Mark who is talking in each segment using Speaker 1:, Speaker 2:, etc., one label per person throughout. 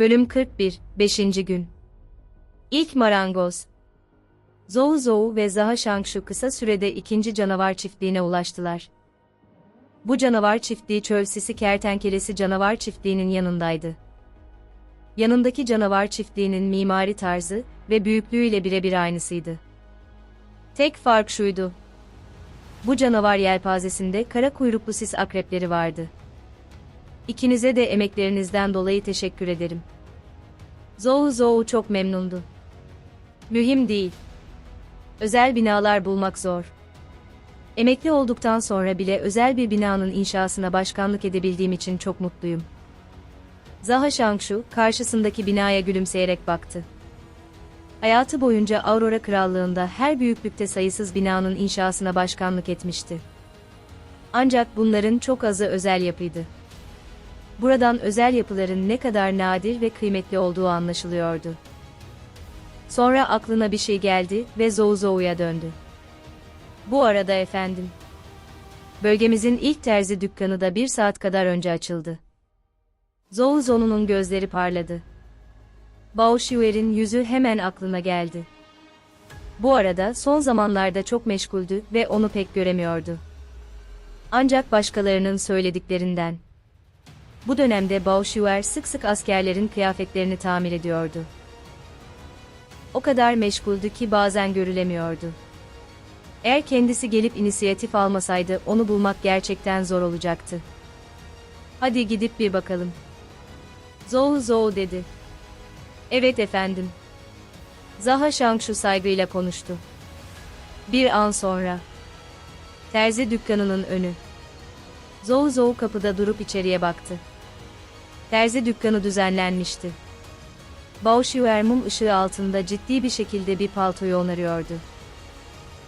Speaker 1: Bölüm 41, 5. gün. İlk marangoz. Zhou Zhou ve Zaha Shangshu kısa sürede ikinci canavar çiftliğine ulaştılar. Bu canavar çiftliği çöl sisi kertenkelesi canavar çiftliğinin yanındaydı. Yanındaki canavar çiftliğinin mimari tarzı ve büyüklüğüyle birebir aynısıydı. Tek fark şuydu. Bu canavar yelpazesinde kara kuyruklu sis akrepleri vardı. İkinize de emeklerinizden dolayı teşekkür ederim. Zhou Zhou çok memnundu. Mühim değil. Özel binalar bulmak zor. Emekli olduktan sonra bile özel bir binanın inşasına başkanlık edebildiğim için çok mutluyum. Zaha Shangshu, karşısındaki binaya gülümseyerek baktı. Hayatı boyunca Aurora Krallığı'nda her büyüklükte sayısız binanın inşasına başkanlık etmişti. Ancak bunların çok azı özel yapıydı. Buradan özel yapıların ne kadar nadir ve kıymetli olduğu anlaşılıyordu. Sonra aklına bir şey geldi ve Zhou Zhou'ya döndü. Bu arada efendim. Bölgemizin ilk terzi dükkanı da bir saat kadar önce açıldı. Zhou Zhou'nun gözleri parladı. Bao Xuer'in yüzü hemen aklına geldi. Bu arada son zamanlarda çok meşguldü ve onu pek göremiyordu. Ancak başkalarının söylediklerinden. Bu dönemde Bao Xuer sık sık askerlerin kıyafetlerini tamir ediyordu. O kadar meşguldü ki bazen görülemiyordu. Eğer kendisi gelip inisiyatif almasaydı onu bulmak gerçekten zor olacaktı. Hadi gidip bir bakalım. Zhou Zhou dedi. Evet efendim. Zaha Shangshu saygıyla konuştu. Bir an sonra. Terzi dükkanının önü. Zhou Zhou kapıda durup içeriye baktı. Terzi dükkanı düzenlenmişti. Bao Xuer mum ışığı altında ciddi bir şekilde bir paltoyu onarıyordu.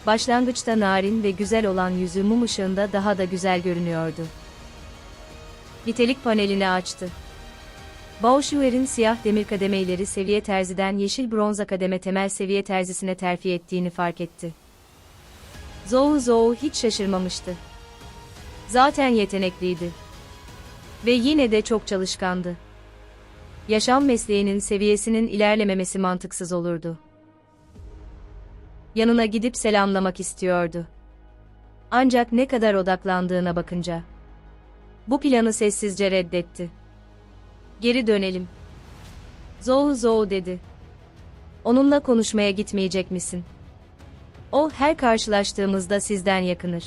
Speaker 1: Başlangıçta narin ve güzel olan yüzü mum ışığında daha da güzel görünüyordu. Nitelik panelini açtı. Bao Xuer'in siyah demir kademeleri seviye terziden yeşil bronza kademe temel seviye terzisine terfi ettiğini fark etti. Zhou Zhou hiç şaşırmamıştı. Zaten yetenekliydi. Ve yine de çok çalışkandı. Yaşam mesleğinin seviyesinin ilerlememesi mantıksız olurdu. Yanına gidip selamlamak istiyordu. Ancak ne kadar odaklandığına bakınca. Bu planı sessizce reddetti. Geri dönelim. Zhou Zhou dedi. Onunla konuşmaya gitmeyecek misin? O her karşılaştığımızda sizden yakınır.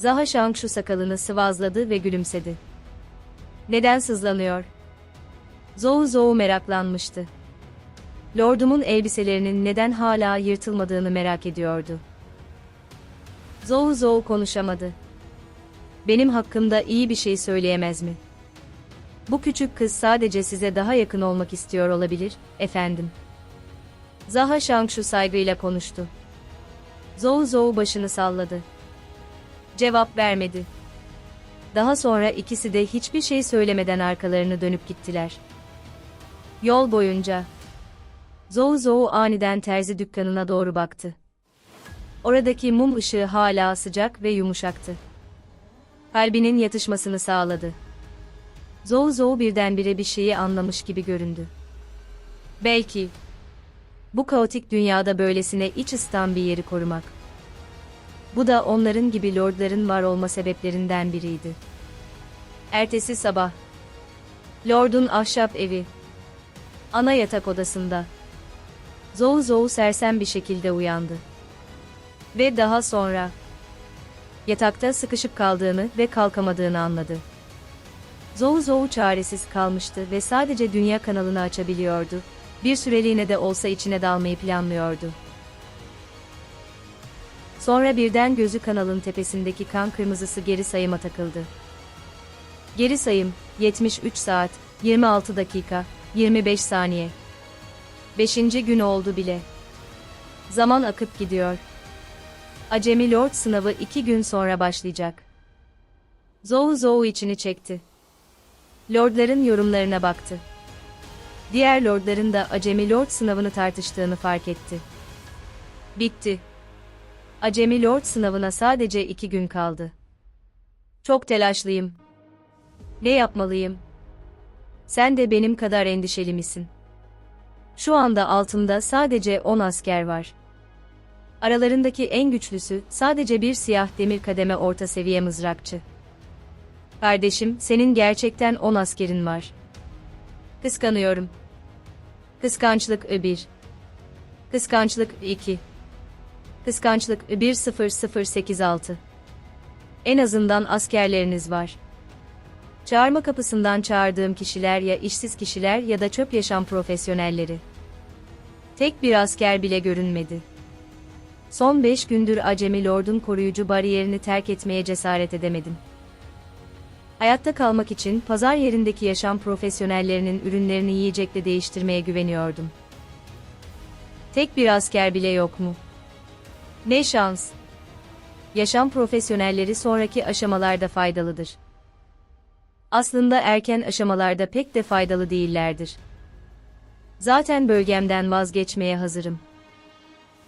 Speaker 1: Zaha Shangshu sakalını sıvazladı ve gülümsedi. Neden sızlanıyor? Zhou Zhou meraklanmıştı. Lordumun elbiselerinin neden hala yırtılmadığını merak ediyordu. Zhou Zhou konuşamadı. Benim hakkımda iyi bir şey söyleyemez mi? Bu küçük kız sadece size daha yakın olmak istiyor olabilir, efendim. Zaha Shangshu saygıyla konuştu. Zhou Zhou başını salladı. Cevap vermedi. Daha sonra ikisi de hiçbir şey söylemeden arkalarını dönüp gittiler. Yol boyunca Zhou Zhou aniden terzi dükkanına doğru baktı. Oradaki mum ışığı hala sıcak ve yumuşaktı. Kalbinin yatışmasını sağladı. Zhou Zhou birdenbire bir şeyi anlamış gibi göründü. Belki bu kaotik dünyada böylesine iç ısıtan bir yeri korumak. Bu da onların gibi lordların var olma sebeplerinden biriydi. Ertesi sabah Lord'un ahşap evi ana yatak odasında Zhou Zhou sersem bir şekilde uyandı. Ve daha sonra yatakta sıkışıp kaldığını ve kalkamadığını anladı. Zhou Zhou çaresiz kalmıştı ve sadece dünya kanalını açabiliyordu. Bir süreliğine de olsa içine dalmayı planlıyordu. Sonra birden gözü kanalın tepesindeki kan kırmızısı geri sayıma takıldı. Geri sayım 73 saat 26 dakika 25 saniye. Beşinci gün oldu bile. Zaman akıp gidiyor. Acemi Lord sınavı iki gün sonra başlayacak. Zhou Zhou içini çekti. Lordların yorumlarına baktı. Diğer lordların da Acemi Lord sınavını tartıştığını fark etti. Bitti. Acemi Lord sınavına sadece iki gün kaldı. Çok telaşlıyım. Ne yapmalıyım? Sen de benim kadar endişeli misin? Şu anda altımda sadece 10 asker var. Aralarındaki en güçlüsü sadece bir siyah demir kademe orta seviye mızrakçı. Kardeşim, senin gerçekten 10 askerin var. Kıskanıyorum. Kıskançlık 1. Kıskançlık 2. Kıskançlık 10086. En azından askerleriniz var. Çağırma kapısından çağırdığım kişiler ya işsiz kişiler ya da çöp yaşam profesyonelleri. Tek bir asker bile görünmedi. Son beş gündür Acemi Lord'un koruyucu bariyerini terk etmeye cesaret edemedim. Hayatta kalmak için pazar yerindeki yaşam profesyonellerinin ürünlerini yiyecekle değiştirmeye güveniyordum. Tek bir asker bile yok mu? Ne şans! Yaşam profesyonelleri sonraki aşamalarda faydalıdır. Aslında erken aşamalarda pek de faydalı değillerdir. Zaten bölgemden vazgeçmeye hazırım.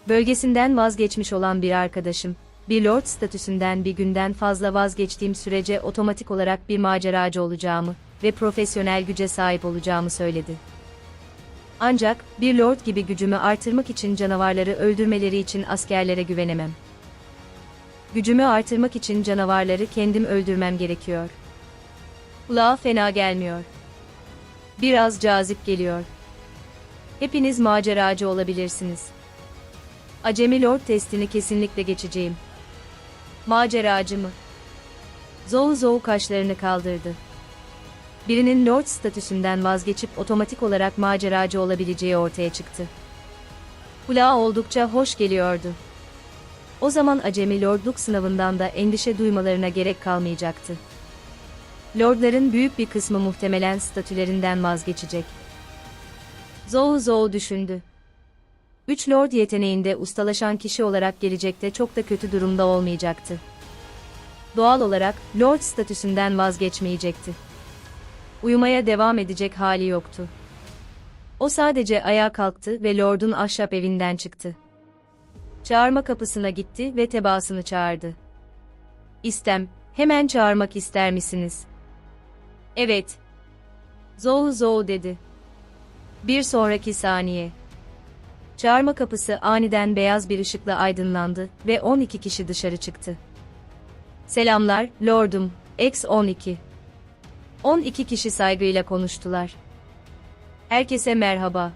Speaker 1: Bölgesinden vazgeçmiş olan bir arkadaşım, bir lord statüsünden bir günden fazla vazgeçtiğim sürece otomatik olarak bir maceracı olacağımı ve profesyonel güce sahip olacağımı söyledi. Ancak, bir lord gibi gücümü artırmak için canavarları öldürmeleri için askerlere güvenemem. Gücümü artırmak için canavarları kendim öldürmem gerekiyor. Kulağa fena gelmiyor. Biraz cazip geliyor. Hepiniz maceracı olabilirsiniz. Acemi Lord testini kesinlikle geçeceğim. Maceracı mı? Zou Zou kaşlarını kaldırdı. Birinin Lord statüsünden vazgeçip otomatik olarak maceracı olabileceği ortaya çıktı. Kulağa oldukça hoş geliyordu. O zaman acemi lordluk sınavından da endişe duymalarına gerek kalmayacaktı. Lordların büyük bir kısmı muhtemelen statülerinden vazgeçecek. Zou Zou düşündü. Üç Lord yeteneğinde ustalaşan kişi olarak gelecekte çok da kötü durumda olmayacaktı. Doğal olarak Lord statüsünden vazgeçmeyecekti. Uyumaya devam edecek hali yoktu. O sadece ayağa kalktı ve Lord'un ahşap evinden çıktı. Çağırma kapısına gitti ve tebaasını çağırdı. İstem, hemen çağırmak ister misiniz? Evet. Zou Zou dedi. Bir sonraki saniye. Çağırma kapısı aniden beyaz bir ışıkla aydınlandı ve 12 kişi dışarı çıktı. Selamlar, Lordum, X-12. 12 kişi saygıyla konuştular. Herkese merhaba.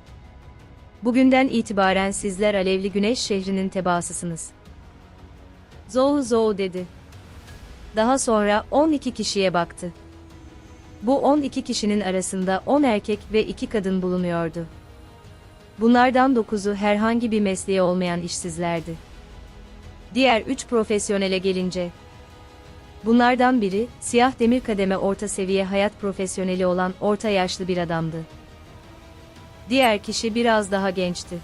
Speaker 1: Bugünden itibaren sizler Alevli Güneş şehrinin tebaasısınız. Zou Zou dedi. Daha sonra 12 kişiye baktı. Bu 12 kişinin arasında 10 erkek ve 2 kadın bulunuyordu. Bunlardan 9'u herhangi bir mesleği olmayan işsizlerdi. Diğer 3 profesyonele gelince, bunlardan biri, siyah demir kademe orta seviye hayat profesyoneli olan orta yaşlı bir adamdı. Diğer kişi biraz daha gençti.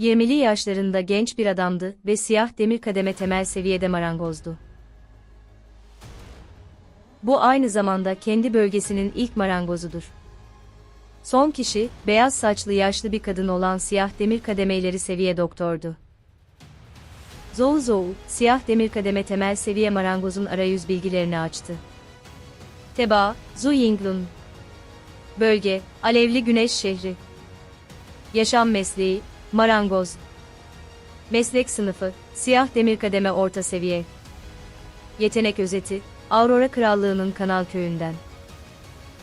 Speaker 1: 20'li yaşlarında genç bir adamdı ve siyah demir kademe temel seviyede marangozdu. Bu aynı zamanda kendi bölgesinin ilk marangozudur. Son kişi, beyaz saçlı yaşlı bir kadın olan siyah demir kademeleri seviye doktordu. Zou Zou, siyah demir kademe temel seviye marangozun arayüz bilgilerini açtı. Teba, Zhu Yinglun. Bölge, Alevli Güneş Şehri. Yaşam mesleği, marangoz. Meslek sınıfı, siyah demir kademe orta seviye. Yetenek özeti, Aurora Krallığı'nın Kanal Köyü'nden.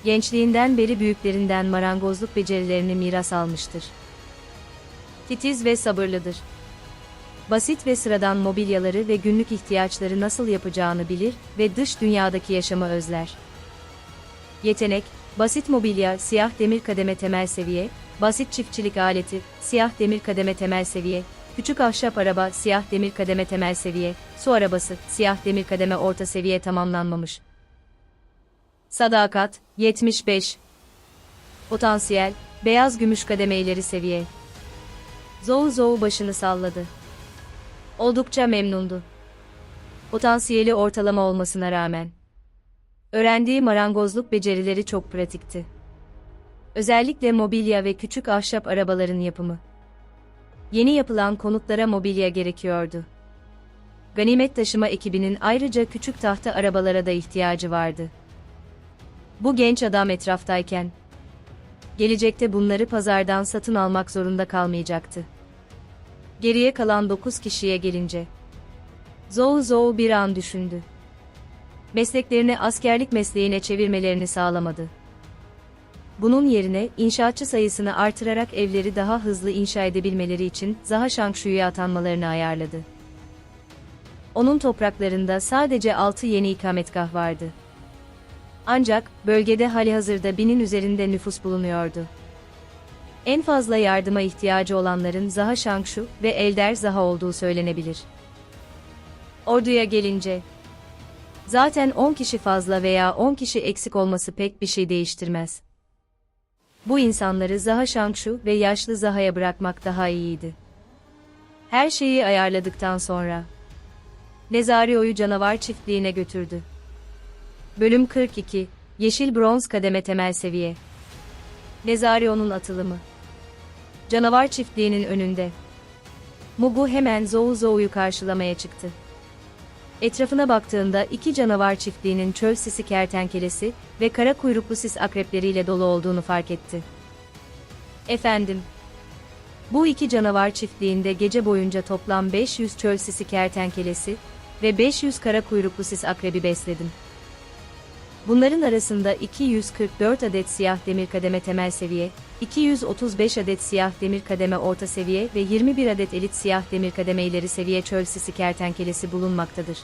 Speaker 1: Gençliğinden beri büyüklerinden marangozluk becerilerini miras almıştır. Titiz ve sabırlıdır. Basit ve sıradan mobilyaları ve günlük ihtiyaçları nasıl yapacağını bilir ve dış dünyadaki yaşamı özler. Yetenek, basit mobilya, siyah demir kademe temel seviye, basit çiftçilik aleti, siyah demir kademe temel seviye, küçük ahşap araba, siyah demir kademe temel seviye, su arabası, siyah demir kademe orta seviye tamamlanmamış. Sadakat, 75. Potansiyel, beyaz gümüş kademe ileri seviye. Zou Zou başını salladı. Oldukça memnundu. Potansiyeli ortalama olmasına rağmen. Öğrendiği marangozluk becerileri çok pratikti. Özellikle mobilya ve küçük ahşap arabaların yapımı. Yeni yapılan konutlara mobilya gerekiyordu. Ganimet taşıma ekibinin ayrıca küçük tahta arabalara da ihtiyacı vardı. Bu genç adam etraftayken, gelecekte bunları pazardan satın almak zorunda kalmayacaktı. Geriye kalan 9 kişiye gelince, Zou Zou bir an düşündü. Mesleklerini askerlik mesleğine çevirmelerini sağlamadı. Bunun yerine inşaatçı sayısını artırarak evleri daha hızlı inşa edebilmeleri için Zaha Shangshu'ya atanmalarını ayarladı. Onun topraklarında sadece 6 yeni ikametgah vardı. Ancak bölgede halihazırda binin üzerinde nüfus bulunuyordu. En fazla yardıma ihtiyacı olanların Zaha Shangshu ve Elder Zaha olduğu söylenebilir. Orduya gelince, zaten 10 kişi fazla veya 10 kişi eksik olması pek bir şey değiştirmez. Bu insanları Zaha Shangshu ve yaşlı Zaha'ya bırakmak daha iyiydi. Her şeyi ayarladıktan sonra, Nezario'yu canavar çiftliğine götürdü. Bölüm 42, Yeşil Bronz Kademe Temel Seviye Nezario'nun atılımı Canavar çiftliğinin önünde. Mugu hemen Zou Zou'yu karşılamaya çıktı. Etrafına baktığında iki canavar çiftliğinin çöl sisi kertenkelesi ve kara kuyruklu sis akrepleriyle dolu olduğunu fark etti. Efendim, bu iki canavar çiftliğinde gece boyunca toplam 500 çöl sisi kertenkelesi ve 500 kara kuyruklu sis akrebi besledim. Bunların arasında 244 adet siyah demir kademe temel seviye, 235 adet siyah demir kademe orta seviye ve 21 adet elit siyah demir kademe ileri seviye çöl sisi kertenkelesi bulunmaktadır.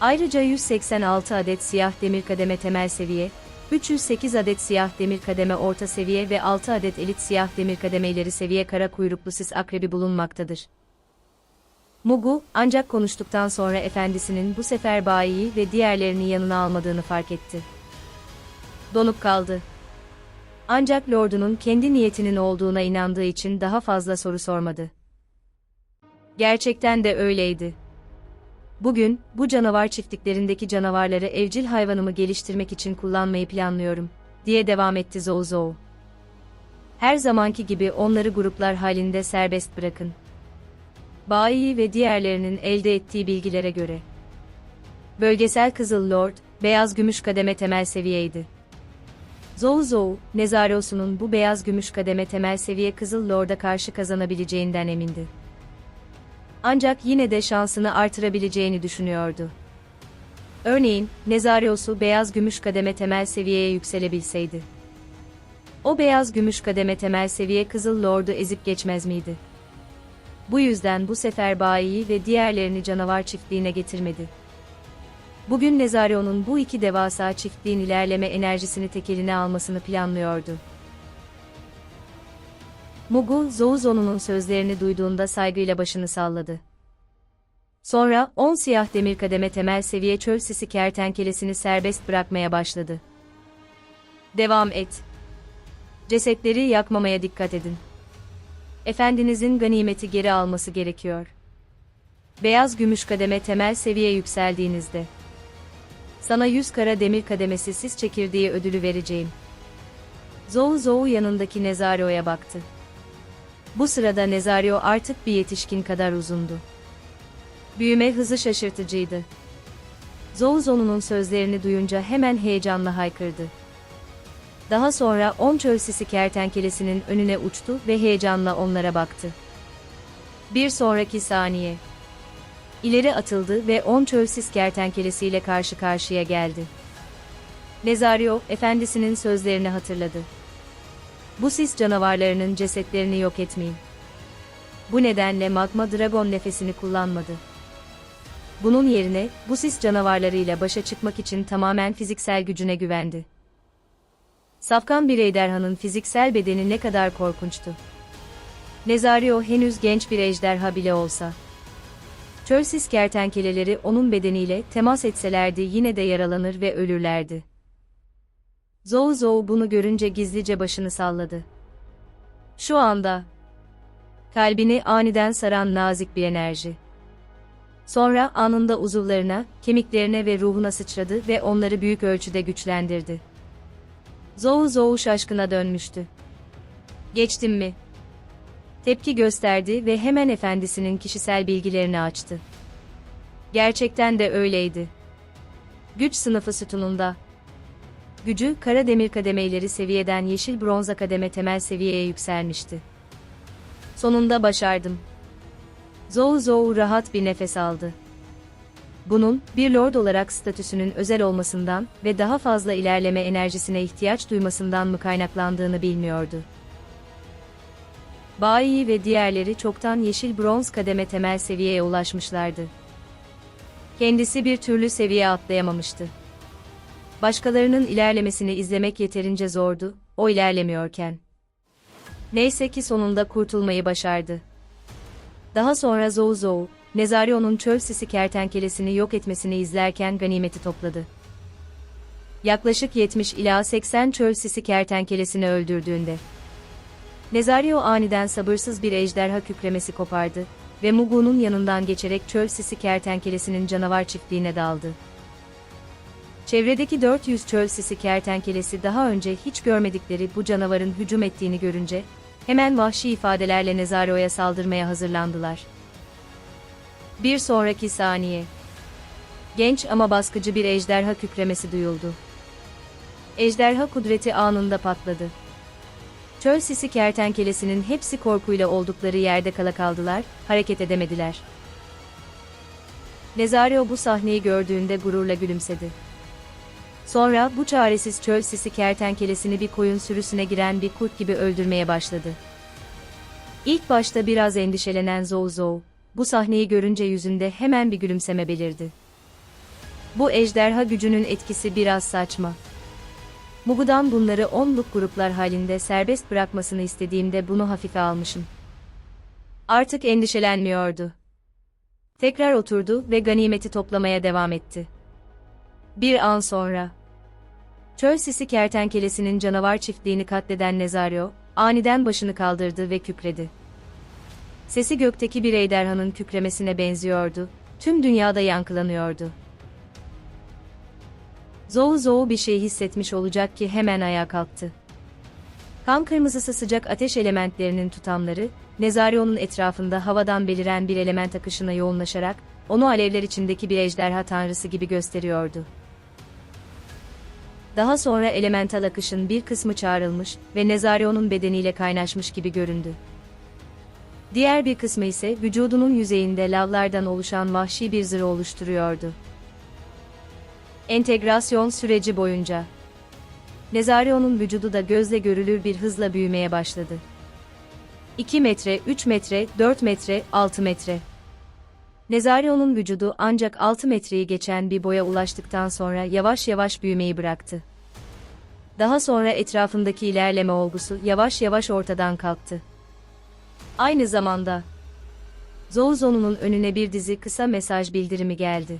Speaker 1: Ayrıca 186 adet siyah demir kademe temel seviye, 308 adet siyah demir kademe orta seviye ve 6 adet elit siyah demir kademe ileri seviye kara kuyruklu sis akrebi bulunmaktadır. Mugu, ancak konuştuktan sonra efendisinin bu sefer bayiyi ve diğerlerini yanına almadığını fark etti. Donup kaldı. Ancak Lord'unun kendi niyetinin olduğuna inandığı için daha fazla soru sormadı. Gerçekten de öyleydi. Bugün, bu canavar çiftliklerindeki canavarları evcil hayvanımı geliştirmek için kullanmayı planlıyorum, diye devam etti Zou Zou. Her zamanki gibi onları gruplar halinde serbest bırakın. Bayi ve diğerlerinin elde ettiği bilgilere göre. Bölgesel Kızıl Lord, beyaz gümüş kademe temel seviyeydi. Zou Zou, Nezarosu'nun bu beyaz gümüş kademe temel seviye Kızıl Lord'a karşı kazanabileceğinden emindi. Ancak yine de şansını artırabileceğini düşünüyordu. Örneğin, Nezariosu beyaz gümüş kademe temel seviyeye yükselebilseydi. O beyaz gümüş kademe temel seviye Kızıl Lord'u ezip geçmez miydi? Bu yüzden bu sefer bayiyi ve diğerlerini canavar çiftliğine getirmedi. Bugün Nezario'nun bu iki devasa çiftliğin ilerleme enerjisini tek eline almasını planlıyordu. Mugu, Zouzonu'nun sözlerini duyduğunda saygıyla başını salladı. Sonra, on siyah demir kademe temel seviye çöl sisi kertenkelesini serbest bırakmaya başladı. Devam et. Cesetleri yakmamaya dikkat edin. Efendinizin ganimeti geri alması gerekiyor. Beyaz gümüş kademe temel seviye yükseldiğinizde. Sana yüz kara demir kademesi sis çekirdeği ödülü vereceğim. Zou Zou yanındaki Nezario'ya baktı. Bu sırada Nezario artık bir yetişkin kadar uzundu. Büyüme hızı şaşırtıcıydı. Zouzonu'nun sözlerini duyunca hemen heyecanla haykırdı. Daha sonra on çöl sisi kertenkelesinin önüne uçtu ve heyecanla onlara baktı. Bir sonraki saniye. İleri atıldı ve on çöl sis kertenkelesiyle karşı karşıya geldi. Nezario, efendisinin sözlerini hatırladı. Bu sis canavarlarının cesetlerini yok etmeyin. Bu nedenle magma dragon nefesini kullanmadı. Bunun yerine, bu sis canavarlarıyla başa çıkmak için tamamen fiziksel gücüne güvendi. Safkan bir ejderhanın fiziksel bedeni ne kadar korkunçtu. Nezario henüz genç bir ejderha bile olsa. Çölsis kertenkeleleri onun bedeniyle temas etselerdi yine de yaralanır ve ölürlerdi. Zou Zou bunu görünce gizlice başını salladı. Şu anda kalbini aniden saran nazik bir enerji. Sonra anında uzuvlarına, kemiklerine ve ruhuna sıçradı ve onları büyük ölçüde güçlendirdi. Zou Zou şaşkına dönmüştü. Geçtim mi? Tepki gösterdi ve hemen efendisinin kişisel bilgilerini açtı. Gerçekten de öyleydi. Güç sınıfı sütununda. Gücü, kara demir kademeyleri seviyeden yeşil bronza kademe temel seviyeye yükselmişti. Sonunda başardım. Zou Zou rahat bir nefes aldı. Bunun, bir lord olarak statüsünün özel olmasından ve daha fazla ilerleme enerjisine ihtiyaç duymasından mı kaynaklandığını bilmiyordu. Bai ve diğerleri çoktan yeşil bronz kademe temel seviyeye ulaşmışlardı. Kendisi bir türlü seviye atlayamamıştı. Başkalarının ilerlemesini izlemek yeterince zordu, o ilerlemiyorken. Neyse ki sonunda kurtulmayı başardı. Daha sonra Zou Zou, Nezario'nun çöl sisi kertenkelesini yok etmesini izlerken ganimeti topladı. Yaklaşık 70 ila 80 çöl sisi kertenkelesini öldürdüğünde. Nezario aniden sabırsız bir ejderha kükremesi kopardı ve Mugu'nun yanından geçerek çöl sisi kertenkelesinin canavar çiftliğine daldı. Çevredeki 400 çöl sisi kertenkelesi daha önce hiç görmedikleri bu canavarın hücum ettiğini görünce, hemen vahşi ifadelerle Nezario'ya saldırmaya hazırlandılar. Bir sonraki saniye. Genç ama baskıcı bir ejderha kükremesi duyuldu. Ejderha kudreti anında patladı. Çöl sisi kertenkelesinin hepsi korkuyla oldukları yerde kala kaldılar, hareket edemediler. Nezario bu sahneyi gördüğünde gururla gülümsedi. Sonra bu çaresiz çöl sisi kertenkelesini bir koyun sürüsüne giren bir kurt gibi öldürmeye başladı. İlk başta biraz endişelenen Zou Zou, bu sahneyi görünce yüzünde hemen bir gülümseme belirdi. Bu ejderha gücünün etkisi biraz saçma. Mugu'dan bunları onluk gruplar halinde serbest bırakmasını istediğimde bunu hafife almışım. Artık endişelenmiyordu. Tekrar oturdu ve ganimeti toplamaya devam etti. Bir an sonra, çöl sisi kertenkelesinin canavar çiftliğini katleden Nezario, aniden başını kaldırdı ve kükredi. Sesi gökteki bir ejderhanın kükremesine benziyordu, tüm dünyada yankılanıyordu. Zou Zou bir şey hissetmiş olacak ki hemen ayağa kalktı. Kan kırmızısı sıcak ateş elementlerinin tutamları, Nezario'nun etrafında havadan beliren bir element akışına yoğunlaşarak, onu alevler içindeki bir ejderha tanrısı gibi gösteriyordu. Daha sonra elemental akışın bir kısmı çağrılmış ve Nezario'nun bedeniyle kaynaşmış gibi göründü. Diğer bir kısmı ise vücudunun yüzeyinde lavlardan oluşan vahşi bir zırh oluşturuyordu. Entegrasyon süreci boyunca Nezario'nun vücudu da gözle görülür bir hızla büyümeye başladı. 2 metre, 3 metre, 4 metre, 6 metre. Nezario'nun vücudu ancak 6 metreyi geçen bir boya ulaştıktan sonra yavaş yavaş büyümeyi bıraktı. Daha sonra etrafındaki ilerleme olgusu yavaş yavaş ortadan kalktı. Aynı zamanda Zouzo'nun önüne bir dizi kısa mesaj bildirimi geldi.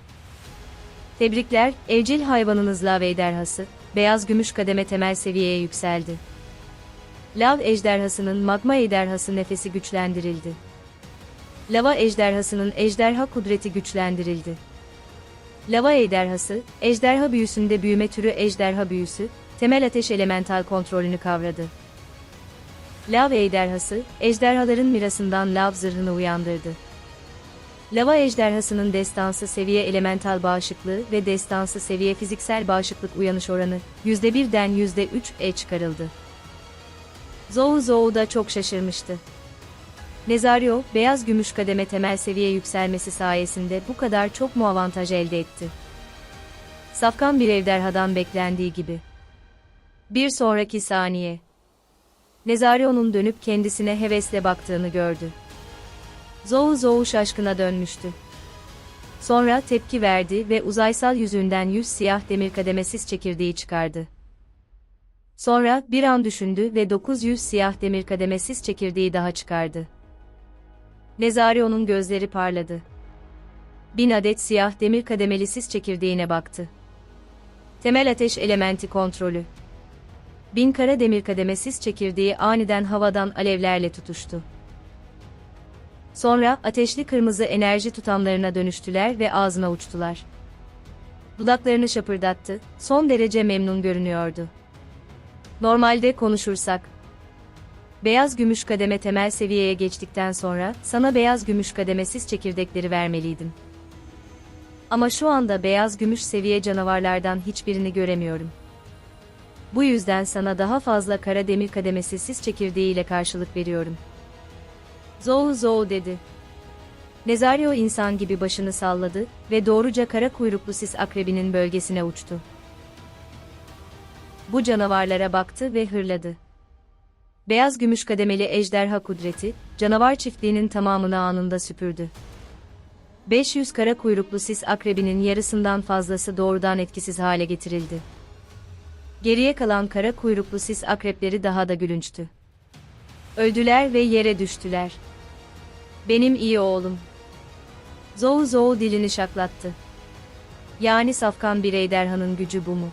Speaker 1: Tebrikler, evcil hayvanınız Lav ejderhası, beyaz gümüş kademe temel seviyeye yükseldi. Lav ejderhasının magma ejderhası nefesi güçlendirildi. Lava ejderhasının ejderha kudreti güçlendirildi. Lava ejderhası, ejderha büyüsünde büyüme türü ejderha büyüsü, temel ateş elemental kontrolünü kavradı. Lav ejderhası, ejderhaların mirasından lav zırhını uyandırdı. Lava ejderhasının destansı seviye elemental bağışıklığı ve destansı seviye fiziksel bağışıklık uyanış oranı %1'den %3'e çıkarıldı. Zou Zou da çok şaşırmıştı. Nezario, beyaz gümüş kademe temel seviye yükselmesi sayesinde bu kadar çok mu avantaj elde etti? Safkan bir ejderhadan beklendiği gibi. Bir sonraki saniye. Nezario'nun dönüp kendisine hevesle baktığını gördü. Zou Zou şaşkına dönmüştü. Sonra tepki verdi ve uzaysal yüzünden yüz siyah demir kademesiz çekirdeği çıkardı. Sonra bir an düşündü ve 900 siyah demir kademesiz çekirdeği daha çıkardı. Nezario'nun gözleri parladı. Bin adet siyah demir kademelisiz çekirdeğine baktı. Temel ateş elementi kontrolü. Bin kara demir kademesiz çekirdeği aniden havadan alevlerle tutuştu. Sonra ateşli kırmızı enerji tutamlarına dönüştüler ve ağzına uçtular. Dudaklarını şapırdattı, son derece memnun görünüyordu. Normalde konuşursak, beyaz gümüş kademe temel seviyeye geçtikten sonra sana beyaz gümüş kademesiz çekirdekleri vermeliydim. Ama şu anda beyaz gümüş seviye canavarlardan hiçbirini göremiyorum. Bu yüzden sana daha fazla kara demir kademesi sis çekirdeği ile karşılık veriyorum. Zou zou dedi. Nezario insan gibi başını salladı ve doğruca kara kuyruklu sis akrebinin bölgesine uçtu. Bu canavarlara baktı ve hırladı. Beyaz gümüş kademeli ejderha kudreti, canavar çiftliğinin tamamını anında süpürdü. 500 kara kuyruklu sis akrebinin yarısından fazlası doğrudan etkisiz hale getirildi. Geriye kalan kara kuyruklu sis akrepleri daha da gülünçtü. Öldüler ve yere düştüler. Benim iyi oğlum. Zou Zou dilini şaklattı. Yani safkan bir ejderhanın gücü bu mu?